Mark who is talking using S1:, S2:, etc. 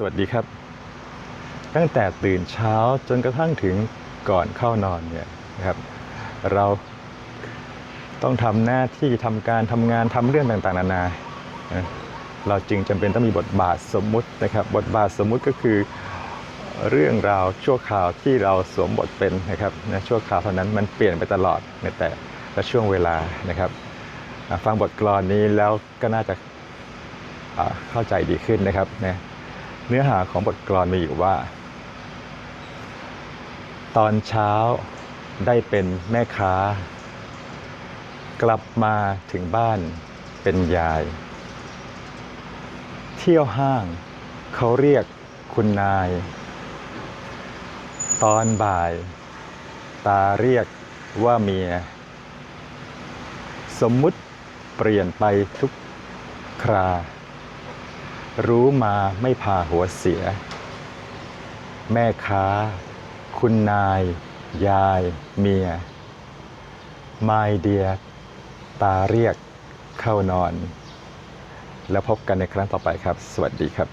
S1: สวัสดีครับ ตั้งแต่ตื่นเช้าจนกระทั่งถึงก่อนเข้านอนเนี่ยนะครับเราต้องทำหน้าที่ทำการทำงานทำเรื่องต่างๆนานา เราจึงจำเป็นต้องมีบทบาทสมมุตินะครับ บทบาทสมมุติก็คือเรื่องราวชั่วคราวที่เราสวมบทเป็นนะครับนะชั่วคราวเท่านั้นมันเปลี่ยนไปตลอดในแต่ละช่วงเวลานะครับ ฟังบทกลอนนี้แล้วก็น่าจะเข้าใจดีขึ้นนะครับนะ เนื้อหาของบทกลอนมีอยู่ว่า ตอนเช้าได้เป็นแม่ค้า กลับมาถึงบ้านเป็นยาย เที่ยวห้างเขาเรียกคุณนาย ตอนบ่าย ตาเรียกว่าเมีย สมมุติเปลี่ยนไปทุกครา รู้มาไม่พาหัวเสีย แม่ค้า คุณนาย ยาย เมียมายเดีย ตาเรียกเข้านอน แล้วพบกันในครั้งต่อไปครับ สวัสดีครับ